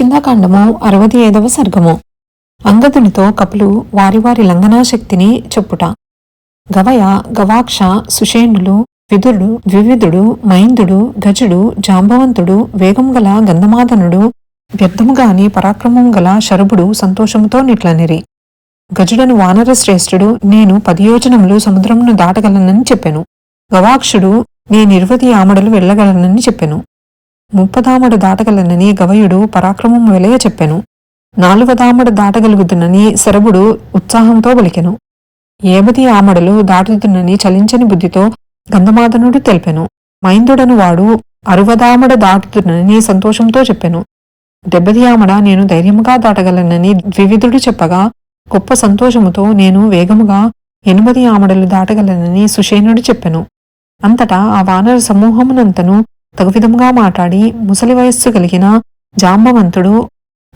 కిష్కిందాకాండము అరవది ఐదవ సర్గము. అంగదునితో కపులు వారి వారి లంఘనాశక్తిని చెప్పుట. గవయ గవాక్ష సుషేణులు విదురుడు ద్వివిధుడు మైందుడు గజుడు జాంబవంతుడు వేగం గల గంధమాదనుడు వ్యర్థముగాని పరాక్రమం గల శరభుడు సంతోషముతో నిట్లనిరి. గజుడను వానర శ్రేష్ఠుడు నేను పది యోజనములు సముద్రమును దాటగలనని చెప్పెను. గవాక్షుడు నేనిరువది ఆమడలు వెళ్ళగలనని చెప్పెను. ముప్పదామడు దాటగలనని గవయుడు పరాక్రమం వెలయ చెప్పెను. నాలుగదామడు దాటగలుగుతున్నని శరభుడు ఉత్సాహంతో పలికెను ఏబది ఆమడలు దాటుతున్నని చలించని బుద్ధితో గంధమాదనుడు తెలిపెను. మైందుడను వాడు అరువదామడ దాటుతున్నని సంతోషంతో చెప్పెను. దెబ్బది ఆమడ నేను ధైర్యముగా దాటగలనని ద్వివిధుడు చెప్పగా గొప్ప సంతోషముతో నేను వేగముగా ఎనిమిది ఆమడలు దాటగలనని సుషేనుడు చెప్పెను. అంతటా ఆ వానర సమూహమునంతను తగువిధముగా మాట్లాడి ముసలి వయస్సు కలిగిన జాంబవంతుడు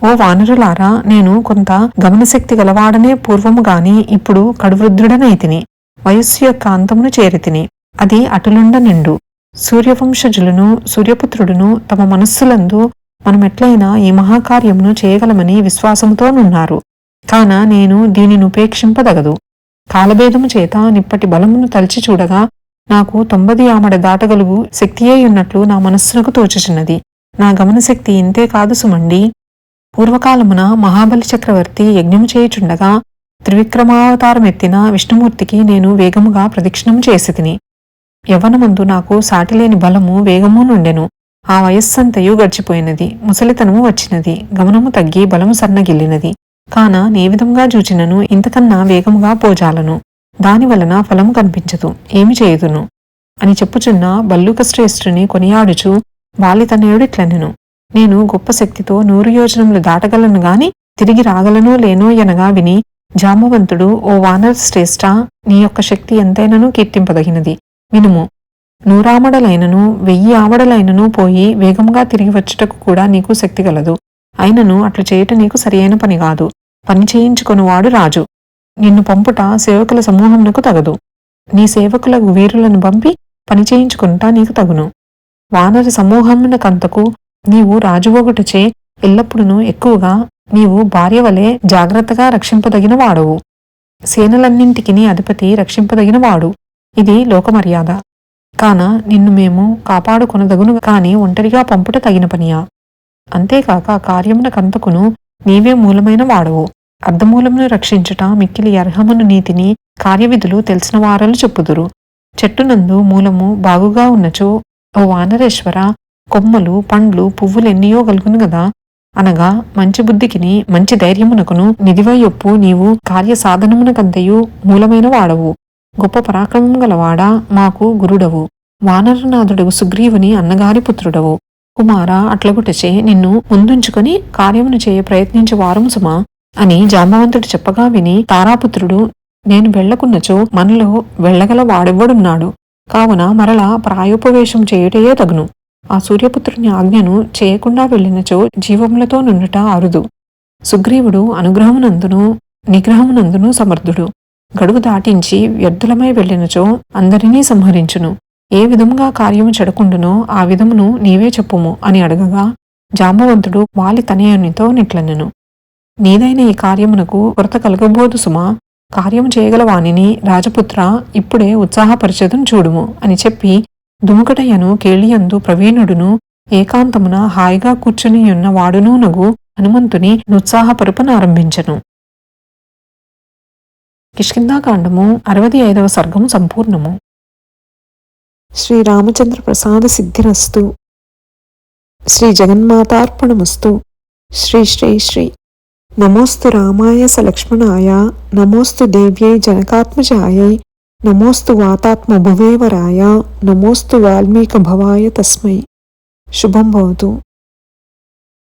ఓ వానరులారా నేను కొంత గమనశక్తి గలవాడనే పూర్వము గాని ఇప్పుడు కడువృద్ధుడనైతిని. వయస్సు యొక్క అంతమును చేరితిని. అది అటులుండ నిండు. సూర్యవంశజులను సూర్యపుత్రుడును తమ మనస్సులందు మనమెట్లయినా ఈ మహాకార్యమును చేయగలమని విశ్వాసముతోనున్నారు కాన నేను దీనిని ఉపేక్షింపదగదు కాలభేదము చేత నిప్పటి బలమును తలిచి చూడగా నాకు తొంభది ఆమడ దాటగలుగు శక్తియే ఉన్నట్లు నా మనస్సునకు తోచుచున్నది. నా గమనశక్తి ఇంతే కాదు సుమండి. పూర్వకాలమున మహాబలి చక్రవర్తి యజ్ఞము చేయుచుండగా త్రివిక్రమావతారమెత్తిన విష్ణుమూర్తికి నేను వేగముగా ప్రదక్షిణము చేసి తిని యవ్వనమందు నాకు సాటిలేని బలము వేగము నుండెను. ఆ వయస్సంతయు గడిచిపోయినది. ముసలితనము వచ్చినది. గమనము తగ్గి బలము సన్నగిల్లినది. కాన నే విధంగా చూచినను ఇంతకన్నా వేగముగా పోజాలను. దాని వలన కనిపించదు. ఏమి చేయుదును? అని చెప్పుచున్న బల్లూక శ్రేష్ఠుని కొనియాడుచు వాలితనయుడిట్లనెను నేను గొప్ప శక్తితో నూరు యోజనములు దాటగలను గాని తిరిగి రాగలను లేనో ఎనగా విని జామవంతుడు ఓ వానర్ శ్రేష్ఠ నీ యొక్క శక్తి ఎంతైనను కీర్తింపదగినది. వినుము. నూరామడలైనను వెయ్యి ఆమడలైనను పోయి వేగంగా తిరిగి వచ్చుటకు కూడా నీకు శక్తి గలదు. అయినను అట్లు చేయట నీకు సరియైన పని కాదు. పని చేయించుకొనువాడు రాజు. నిన్ను పంపుట సేవకుల సమూహమునకు తగదు. నీ సేవకులకు వీరులను పంపి పని చేయించుకుంటా నీకు తగును. వానర సమూహమునకంతకు నీవు రాజువోగుటచే ఎల్లప్పుడూ ఎక్కువగా నీవు భార్య వలె జాగ్రత్తగా రక్షింపదగిన వాడవు. సేనలన్నింటికి అధిపతి రక్షింపదగిన వాడు. ఇది లోకమర్యాద. కాన నిన్ను మేము కాపాడుకొనదగును కాని ఒంటరిగా పంపుట తగిన పనియా? అంతేకాక కార్యమునకంతకును నీవే మూలమైన వాడవు. అర్ధమూలమును రక్షించుట మిక్కిలి అర్హమును నీతిని కార్యవిధులు తెలిసిన వారలు చెప్పుదురు. చెట్టునందు మూలము బాగుగా ఉన్నచో ఓ వానరేశ్వర కొమ్మలు పండ్లు పువ్వులెన్నియో గలుగును గదా. అనగా మంచి బుద్ధికిని మంచి ధైర్యమునకును నిధివయ్యొప్పు నీవు కార్యసాధనమునకంతయు మూలమైన వాడవు. గొప్ప పరాక్రమము గలవాడా మాకు గురుడవు. వానరనాథుడు సుగ్రీవుని అన్నగారి పుత్రుడవు. కుమార అట్లగుటచే నిన్ను ముందుంచుకొని కార్యమును చేయ ప్రయత్నించే వారము సుమా. అని జాంబవంతుడు చెప్పగా విని తారాపుత్రుడు నేను వెళ్ళకున్నచో మనలో వెళ్ళగల వాడెవ్వడున్నాడు. కావున మరలా ప్రాయోపవేశం చేయుటయే తగును. ఆ సూర్యపుత్రుని ఆజ్ఞను చేయకుండా వెళ్ళినచో జీవములతో నుండుట అరుదు సుగ్రీవుడు అనుగ్రహమునందును నిగ్రహమునందును సమర్థుడు. గడువు దాటించి వ్యర్థులమై వెళ్ళినచో అందరినీ సంహరించును. ఏ విధముగా కార్యము చెడకుండునో ఆ విధమును నీవే చెప్పుము అని అడగగా జాంబవంతుడు వాలి తనయునితో నిట్లనెను. నీదైన ఈ కార్యమునకు కొరత కలగబోదు సుమా. కార్యము చేయగల వాణిని రాజపుత్ర ఇప్పుడే ఉత్సాహపరిచదం చూడుము అని చెప్పి దుముకటయ్యను కేళియందు ప్రవీణుడును ఏకాంతమున హాయిగా కూర్చునియున్న వాడునూ నగు హనుమంతుని నుత్సాహపరుపనారంభించెను కిష్కిందాకాండము అరవది ఐదవ సర్గము సంపూర్ణము. శ్రీరామచంద్ర ప్రసాద సిద్ధిరస్తు. శ్రీ జగన్మాతార్పణమస్తు. శ్రీ శ్రీ శ్రీ. नमोस्तु रामाय सलक्ष्मणाय नमोस्तु देव्यै जनकात्मजायै नमोस्तु वातात्मभुवेवराय नमोस्तु वाल्मीकभवाय तस्मै। शुभं भवतु।